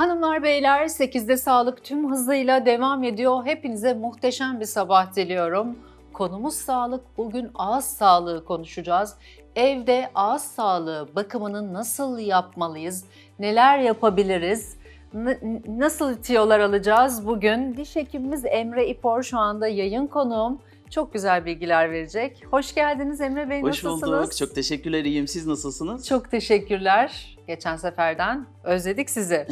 Hanımlar beyler 8'de sağlık tüm hızıyla devam ediyor. Hepinize muhteşem bir sabah diliyorum. Konumuz sağlık. Bugün ağız sağlığı konuşacağız. Evde ağız sağlığı bakımını nasıl yapmalıyız? Neler yapabiliriz? N- nasıl tiyolar alacağız bugün? Diş hekimimiz Emre İpor şu anda yayın konuğum. Çok güzel bilgiler verecek. Hoş geldiniz Emre Bey. Hoş nasılsınız? bulduk. Çok teşekkürler. İyiyim. Siz nasılsınız? Çok teşekkürler. Geçen seferden özledik sizi.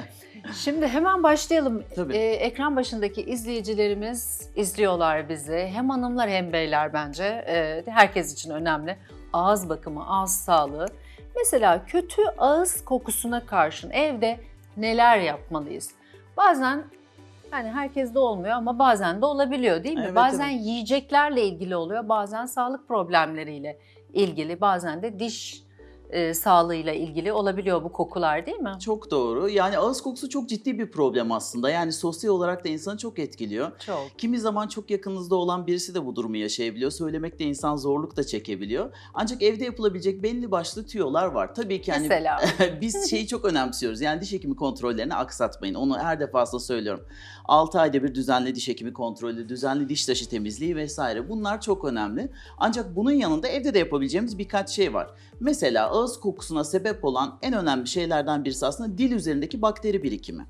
Şimdi hemen başlayalım. Tabii. Ee, ekran başındaki izleyicilerimiz izliyorlar bizi. Hem hanımlar hem beyler bence. Ee, herkes için önemli. Ağız bakımı, ağız sağlığı. Mesela kötü ağız kokusuna karşın evde neler yapmalıyız? Bazen yani herkeste olmuyor ama bazen de olabiliyor değil mi? Evet, bazen yiyeceklerle ilgili oluyor, bazen sağlık problemleriyle ilgili, bazen de diş e, sağlığıyla ilgili olabiliyor bu kokular değil mi? Çok doğru. Yani ağız kokusu çok ciddi bir problem aslında. Yani sosyal olarak da insanı çok etkiliyor. Çok. Kimi zaman çok yakınınızda olan birisi de bu durumu yaşayabiliyor. Söylemekte insan zorluk da çekebiliyor. Ancak evde yapılabilecek belli başlı tüyolar var. Tabii ki hani Mesela. biz şeyi çok önemsiyoruz. Yani diş hekimi kontrollerini aksatmayın. Onu her defasında söylüyorum. 6 ayda bir düzenli diş hekimi kontrolü, düzenli diş taşı temizliği vesaire. Bunlar çok önemli. Ancak bunun yanında evde de yapabileceğimiz birkaç şey var. Mesela ağız kokusuna sebep olan en önemli şeylerden birisi aslında dil üzerindeki bakteri birikimi.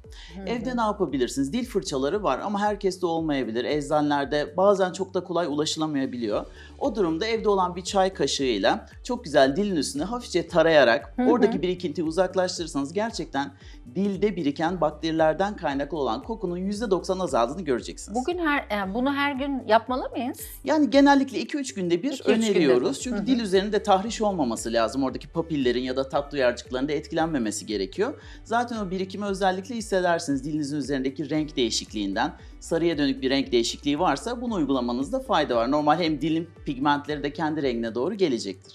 Evde ne yapabilirsiniz? Dil fırçaları var ama herkeste olmayabilir. Eczanelerde bazen çok da kolay ulaşılamayabiliyor. O durumda evde olan bir çay kaşığıyla çok güzel dilin üstüne hafifçe tarayarak Hı hı. oradaki birikintiyi uzaklaştırırsanız gerçekten dilde biriken bakterilerden kaynaklı olan kokunun %90 azaldığını göreceksiniz. Bugün her yani bunu her gün yapmalı mıyız? Yani genellikle 2-3 günde bir 2-3 günde öneriyoruz. bir. Çünkü Hı hı. dil üzerinde tahriş olmaması lazım. Oradaki papillerin ya da tat duyarcıklarında etkilenmemesi gerekiyor. Zaten o birikimi özellikle hissedersiniz dilinizin üzerindeki renk değişikliğinden. Sarıya dönük bir renk değişikliği varsa bunu uygulamanızda fayda var. Normal hem dilin pigmentleri de kendi rengine doğru gelecektir.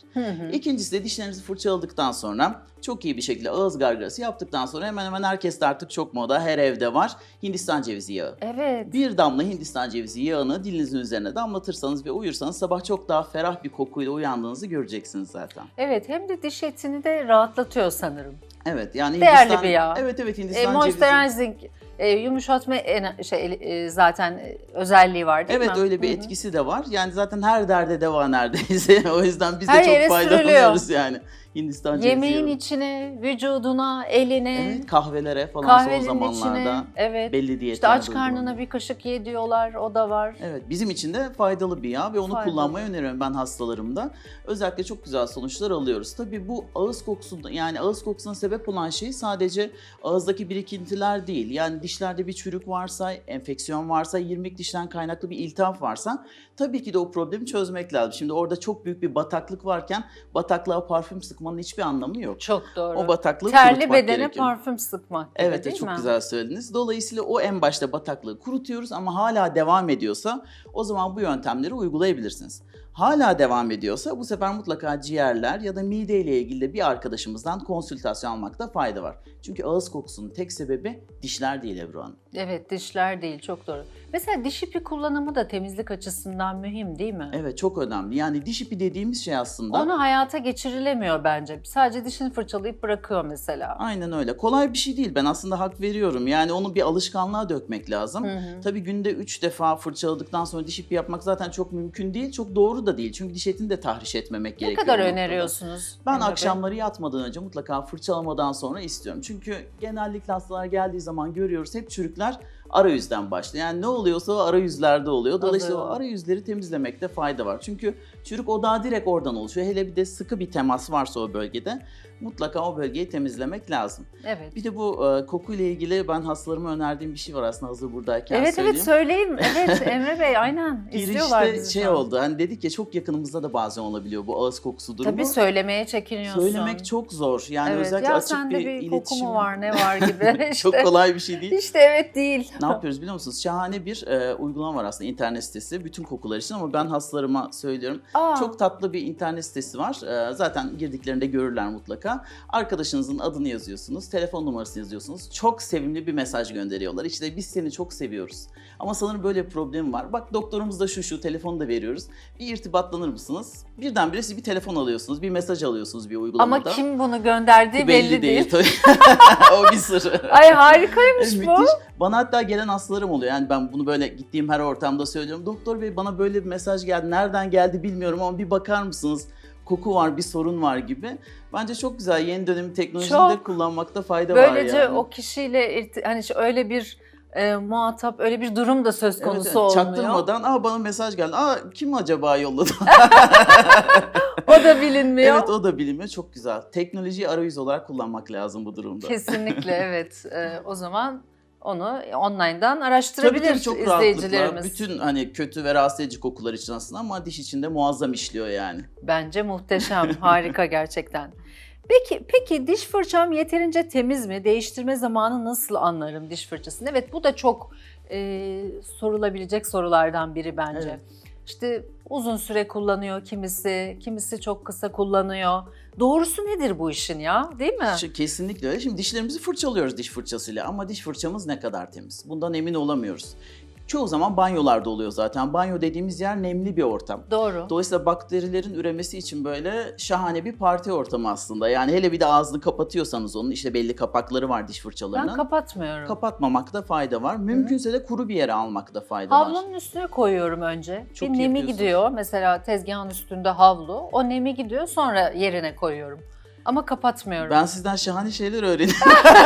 İkincisi de dişlerinizi fırçaladıktan sonra çok iyi bir şekilde ağız gargarası yaptıktan sonra hemen hemen herkes de artık çok moda her evde var. Hindistan cevizi yağı. Evet. Bir damla Hindistan cevizi yağını dilinizin üzerine damlatırsanız ve uyursanız sabah çok daha ferah bir kokuyla uyandığınızı göreceksiniz zaten. Evet hem de diş etini de rahatlatıyor sanırım. Evet yani Değerli Hindistan, bir yağ. Evet evet E, Hindistan cevizi. E, yumuşatma en- şey, e, zaten e, özelliği var değil Evet mi? öyle bir Hı hı. etkisi de var. Yani zaten her derde deva neredeyse. o yüzden biz de çok sürülüyor. faydalanıyoruz yani. Hindistan cevizi Yemeğin yağı. içine, vücuduna, eline, Evet kahvelere falan kahvenin son zamanlarda içine. Evet. belli diyetlerde İşte aç karnına bir kaşık ye diyorlar, o da var. Evet bizim için de faydalı bir yağ ve onu Faydalı. kullanmayı öneriyorum ben hastalarımda. Özellikle çok güzel sonuçlar alıyoruz. Tabii bu ağız kokusunda yani ağız kokusuna sebep olan şey sadece ağızdaki birikintiler değil. Yani dişlerde bir çürük varsa, enfeksiyon varsa, irmik dişten kaynaklı bir iltihap varsa tabii ki de o problemi çözmek lazım. Şimdi orada çok büyük bir bataklık varken bataklığa parfüm sıkmanın hiçbir anlamı yok. Çok doğru. O bataklığı Terli bedene gerekiyor. parfüm sıkmak gibi Evet değil çok mi? güzel söylediniz. Dolayısıyla o en başta bataklığı kurutuyoruz ama hala devam ediyorsa o zaman bu yöntemleri uygulayabilirsiniz. Hala devam ediyorsa bu sefer mutlaka ciğerler ya da mide ile ilgili de bir arkadaşımızdan konsültasyon almakta fayda var. Çünkü ağız kokusunun tek sebebi dişler değil Ebru Hanım. Evet dişler değil çok doğru. Mesela diş ipi kullanımı da temizlik açısından mühim değil mi? Evet çok önemli. Yani diş ipi dediğimiz şey aslında Onu hayata geçirilemiyor bence. Sadece dişini fırçalayıp bırakıyor mesela. Aynen öyle. Kolay bir şey değil. Ben aslında hak veriyorum. Yani onu bir alışkanlığa dökmek lazım. Hı hı. Tabii günde 3 defa fırçaladıktan sonra diş ipi yapmak zaten çok mümkün değil. Çok doğru da değil. Çünkü diş etini de tahriş etmemek Ne gerekiyor. kadar bu noktada. öneriyorsunuz? Ben Emre Bey? akşamları yatmadan önce mutlaka fırçalamadan sonra istiyorum. Çünkü genellikle hastalar geldiği zaman görüyoruz hep çürükler arayüzden başlıyor. Yani ne oluyorsa o arayüzlerde oluyor. Dolayısıyla o Oluyor. arayüzleri temizlemekte fayda var. Çünkü çürük odağı direkt oradan oluşuyor. Hele bir de sıkı bir temas varsa o bölgede mutlaka o bölgeyi temizlemek lazım. Evet. Bir de bu e, kokuyla ilgili ben hastalarıma önerdiğim bir şey var aslında hazır buradayken Evet söyleyeyim. evet söyleyin. Evet Emre Bey aynen. İzliyorlar Girişte bizi şey an. oldu hani dedik ya çok yakınımızda da bazen olabiliyor bu ağız kokusu durumu. Tabii söylemeye çekiniyorsun. Söylemek çok zor. Yani evet. özellikle ya açık sende bir, bir, koku iletişim. mu var ne var gibi. işte. çok kolay bir şey değil. İşte evet değil. Ne yapıyoruz biliyor musunuz? Şahane bir e, uygulama var aslında internet sitesi. Bütün kokular için ama ben hastalarıma söylüyorum. Aa, Çok tatlı bir internet sitesi var. Ee, zaten girdiklerinde görürler mutlaka. Arkadaşınızın adını yazıyorsunuz, telefon numarasını yazıyorsunuz. Çok sevimli bir mesaj gönderiyorlar. İşte biz seni çok seviyoruz. Ama sanırım böyle bir problem var. Bak doktorumuz da şu şu telefonu da veriyoruz. Bir irtibatlanır mısınız? Birdenbire siz bir telefon alıyorsunuz, bir mesaj alıyorsunuz bir uygulamada. ama kim bunu gönderdiği belli, değil. tabii. o bir sır. Ay harikaymış bu. müthiş. Bana hatta gelen hastalarım oluyor. Yani ben bunu böyle gittiğim her ortamda söylüyorum. Doktor bey bana böyle bir mesaj geldi. Nereden geldi bilmiyorum ama bir bakar mısınız? Koku var, bir sorun var gibi. Bence çok güzel. Yeni dönem teknolojide Çok. kullanmakta fayda var Böylece yani. o kişiyle hani öyle bir e, muhatap, öyle bir durum da söz Evet, konusu evet. olmuyor. Çaktırmadan aa bana mesaj geldi. Aa kim acaba yolladı? O da bilinmiyor. evet o da bilinmiyor. Çok güzel. Teknolojiyi arayüz olarak kullanmak lazım bu durumda. Kesinlikle evet. E, o zaman onu online'dan Tabii araştırabilir tabii çok rahatlıkla. izleyicilerimiz. Bütün hani kötü ve rahatsız edici kokular için aslında ama diş içinde muazzam işliyor yani. Bence muhteşem, harika gerçekten. Peki, peki diş fırçam yeterince temiz mi? Değiştirme zamanı nasıl anlarım diş fırçasını? Evet bu da çok e, sorulabilecek sorulardan biri bence. Evet. İşte uzun süre kullanıyor kimisi, kimisi çok kısa kullanıyor. Doğrusu nedir bu işin ya? Değil mi? Şu- Kesinlikle öyle. Şimdi dişlerimizi fırçalıyoruz diş fırçasıyla ama diş fırçamız ne kadar temiz? Bundan emin olamıyoruz. Çoğu zaman banyolarda oluyor zaten. Banyo dediğimiz yer nemli bir ortam. Doğru. Dolayısıyla bakterilerin üremesi için böyle şahane bir parti ortamı aslında. Yani hele bir de ağzını kapatıyorsanız onun işte belli kapakları var diş fırçalarının. Ben kapatmıyorum. Kapatmamakta fayda var. Mümkünse de kuru bir yere almakta fayda var. Havlunun üstüne koyuyorum önce. Çok bir nemi gidiyor. Mesela tezgahın üstünde havlu. O nemi gidiyor sonra yerine koyuyorum. Ama kapatmıyorum. Ben sizden şahane şeyler öğrendim.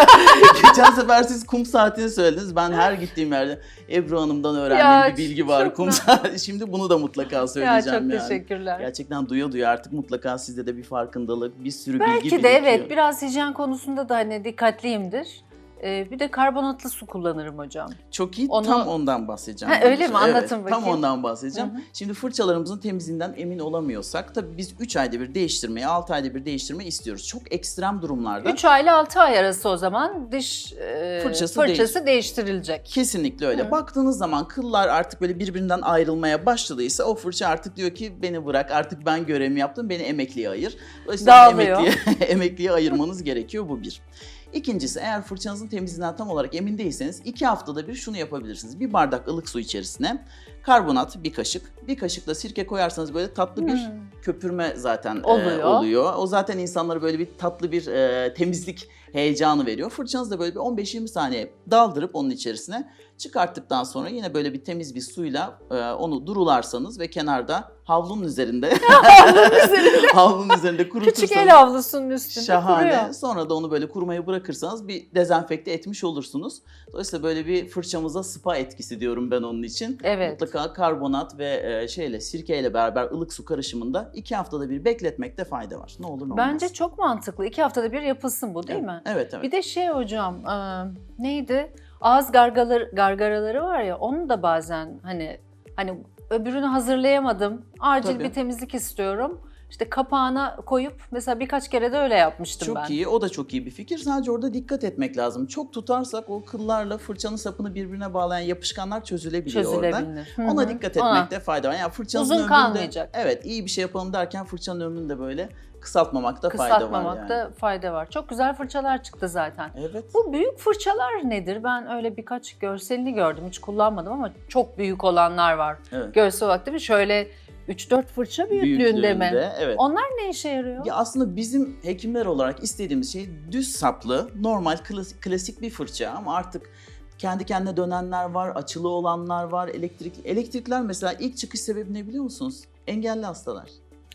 Geçen sefer siz kum saatini söylediniz. Ben her gittiğim yerde Ebru Hanım'dan öğrendiğim Ya, bir bilgi var. çok Kum saati. Şimdi bunu da mutlaka ya söyleyeceğim çok yani. teşekkürler. Gerçekten duya duya artık mutlaka sizde de bir farkındalık, bir sürü bilgi Belki de birikiyor. evet biraz hijyen konusunda da hani dikkatliyimdir. Ee, bir de karbonatlı su kullanırım hocam. Çok iyi. Onu- Tam ondan bahsedeceğim. Ha, öyle mi? Evet, Anlatın Tam bakayım. ondan bahsedeceğim. Hı hı. Şimdi fırçalarımızın temizliğinden emin olamıyorsak tabii biz 3 ayda bir değiştirmeyi, 6 ayda bir değiştirmeyi istiyoruz. Çok ekstrem durumlarda 3 ay ile 6 ay arası o zaman diş e, Fırçası fırçası, değiştirilecek. Kesinlikle öyle. Hı. Baktığınız zaman kıllar artık böyle birbirinden ayrılmaya başladıysa o fırça artık diyor ki beni bırak artık ben görevimi yaptım beni emekliye ayır. Dolayısıyla Dağılıyor. emekliye, emekliye ayırmanız gerekiyor bu bir. İkincisi eğer fırçanızın temizliğinden tam olarak emin değilseniz iki haftada bir şunu yapabilirsiniz. Bir bardak ılık su içerisine karbonat bir kaşık, bir kaşık da sirke koyarsanız böyle tatlı bir Hmm. köpürme zaten e, Oluyor. oluyor. O zaten insanlara böyle bir tatlı bir e, temizlik heyecanı veriyor. Fırçanızı da böyle bir 15-20 saniye daldırıp onun içerisine çıkarttıktan sonra yine böyle bir temiz bir suyla e, onu durularsanız ve kenarda havlunun üzerinde havlunun üzerinde kurutursanız Küçük el havlusunun üstünde şahane. kuruyor. Sonra da onu böyle kurumaya bırakırsanız bir dezenfekte etmiş olursunuz. Dolayısıyla böyle bir fırçamıza spa etkisi diyorum ben onun için. Evet. Mutlaka karbonat ve e, şeyle sirkeyle beraber ılık su karışımında iki haftada bir bekletmekte fayda var. Ne olur ne olmaz. Bence çok mantıklı. İki haftada bir yapılsın bu değil evet. mi? Evet evet. Bir de şey hocam e, neydi? Ağız gargaları, gargaraları var ya onu da bazen hani hani öbürünü hazırlayamadım. Acil Tabii. bir temizlik istiyorum. İşte kapağına koyup mesela birkaç kere de öyle yapmıştım Çok ben. iyi. O da çok iyi bir fikir. Sadece orada dikkat etmek lazım. Çok tutarsak o kıllarla fırçanın sapını birbirine bağlayan yapışkanlar çözülebiliyor orada. Çözülebilir. Hı Ona hı. dikkat Ona. etmekte fayda var. Yani fırçanızın Uzun ömründe, kalmayacak. Evet iyi bir şey yapalım derken fırçanın ömrünü de böyle kısaltmamakta fayda var Kısaltmamakta yani. fayda var. Çok güzel fırçalar çıktı zaten. Evet. Bu büyük fırçalar nedir? Ben öyle birkaç görselini gördüm. Hiç kullanmadım ama çok büyük olanlar var. Evet. Görsel olarak değil mi? Şöyle 3-4 fırça büyüklüğünde, mi? Evet. Onlar ne işe yarıyor? Ya aslında bizim hekimler olarak istediğimiz şey düz saplı, normal klas- klasik bir fırça ama artık kendi kendine dönenler var, açılı olanlar var, elektrik elektrikler mesela ilk çıkış sebebi ne biliyor musunuz? Engelli hastalar.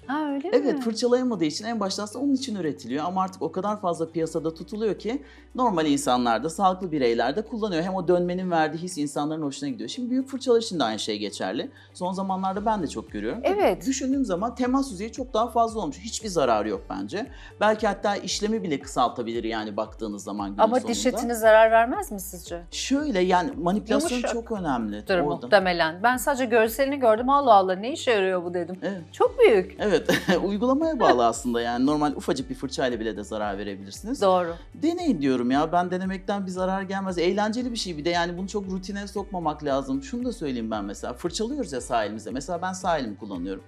Ha öyle mi? Evet fırçalayamadığı için en başta aslında onun için üretiliyor ama artık o kadar fazla piyasada tutuluyor ki normal insanlar da sağlıklı bireyler de kullanıyor. Hem o dönmenin verdiği his insanların hoşuna gidiyor. Şimdi büyük fırçalar için de aynı şey geçerli. Son zamanlarda ben de çok görüyorum. Evet. Düşündüğüm zaman temas yüzeyi çok daha fazla olmuş. Hiçbir zararı yok bence. Belki hatta işlemi bile kısaltabilir yani baktığınız zaman günün Ama sonunda. diş etine zarar vermez mi sizce? Şöyle yani manipülasyon Yumuşak. çok önemli. Dur muhtemelen. Ben sadece görselini gördüm. Allah Allah ne işe yarıyor bu dedim. Evet. Çok büyük. Evet Evet, uygulamaya bağlı aslında yani normal ufacık bir fırçayla bile de zarar verebilirsiniz. Doğru. Deneyin diyorum ya ben denemekten bir zarar gelmez. Eğlenceli bir şey bir de yani bunu çok rutine sokmamak lazım. Şunu da söyleyeyim ben mesela fırçalıyoruz ya sağ elimizde. Mesela ben sağ elimi kullanıyorum.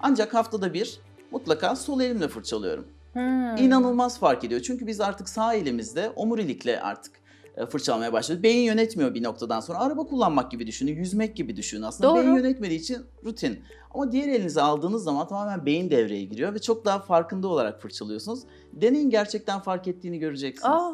Ancak haftada bir mutlaka sol elimle fırçalıyorum. Hmm. İnanılmaz fark ediyor. Çünkü biz artık sağ elimizde omurilikle artık fırçalamaya başladık. Beyin yönetmiyor bir noktadan sonra. Araba kullanmak gibi düşünün, yüzmek gibi düşünün. Aslında Doğru. beyin yönetmediği için rutin. Ama diğer elinize aldığınız zaman tamamen beyin devreye giriyor ve çok daha farkında olarak fırçalıyorsunuz. Deneyin gerçekten fark ettiğini göreceksiniz. Aa,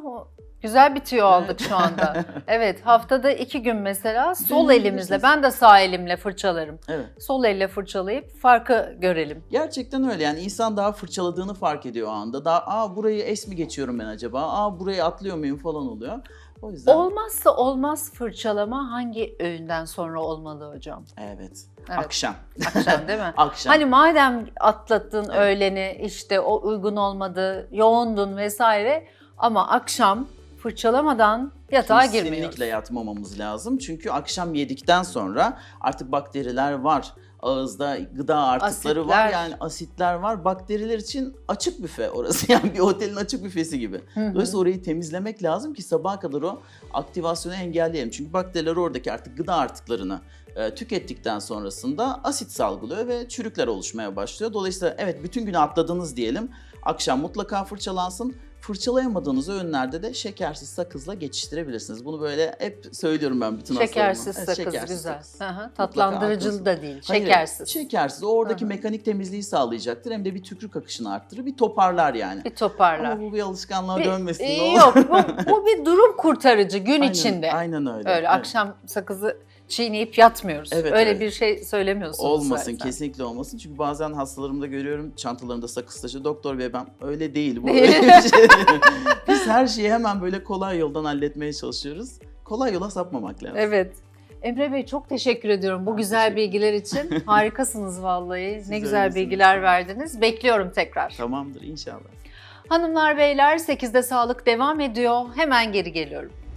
güzel bir tüyo aldık Evet. şu anda. Evet haftada iki gün mesela sol Deneyebilirsiniz. elimizle ben de sağ elimle fırçalarım. Evet. Sol elle fırçalayıp farkı görelim. Gerçekten öyle yani insan daha fırçaladığını fark ediyor o anda. Daha aa burayı es mi geçiyorum ben acaba? Aa burayı atlıyor muyum falan oluyor. O yüzden Olmazsa olmaz fırçalama hangi öğünden sonra olmalı hocam? evet. Evet. Akşam. Akşam değil mi? Akşam. Hani madem atlattın Evet. öğleni işte o uygun olmadı, yoğundun vesaire ama akşam fırçalamadan yatağa girmiyoruz. Kesinlikle yatmamamız lazım. Çünkü akşam yedikten sonra artık bakteriler var. Ağızda gıda artıkları var Asitler. yani asitler var. Bakteriler için açık büfe orası yani bir otelin açık büfesi gibi. Hı hı. Dolayısıyla orayı temizlemek lazım ki sabaha kadar o aktivasyonu engelleyelim. Çünkü bakteriler oradaki artık gıda artıklarını e, tükettikten sonrasında asit salgılıyor ve çürükler oluşmaya başlıyor. Dolayısıyla evet bütün günü atladınız diyelim. Akşam mutlaka fırçalansın. Fırçalayamadığınız öğünlerde de şekersiz sakızla geçiştirebilirsiniz. Bunu böyle hep söylüyorum ben bütün Şekersiz hastalarıma. Evet, sakız şekersiz güzel. sakız. Hı Tatlandırıcılı da değil, Hayır, şekersiz. Şekersiz. O oradaki mekanik temizliği sağlayacaktır. Hem de bir tükrük akışını arttırır, bir toparlar yani. Bir toparlar. Ama bu bir alışkanlığa Bir- dönmesin. Ne olur. yok bu, bu bir durum kurtarıcı gün Aynen- içinde. Aynen öyle. Öyle Evet. akşam sakızı çiğneyip yatmıyoruz. Evet, Öyle evet. bir şey söylemiyorsunuz Olmasın zaten. kesinlikle olmasın. Çünkü bazen hastalarımda görüyorum çantalarında sakız taşı. Doktor bey ben öyle değil bu. Değil. öyle bir şey. Biz her şeyi hemen böyle kolay yoldan halletmeye çalışıyoruz. Kolay yola sapmamak lazım. Evet. Emre Bey çok teşekkür ediyorum bu Ben güzel bilgiler için. Harikasınız vallahi. Siz ne güzel bilgiler verdiniz. Bekliyorum tekrar. Tamamdır inşallah. Hanımlar beyler 8'de sağlık devam ediyor. Hemen geri geliyorum.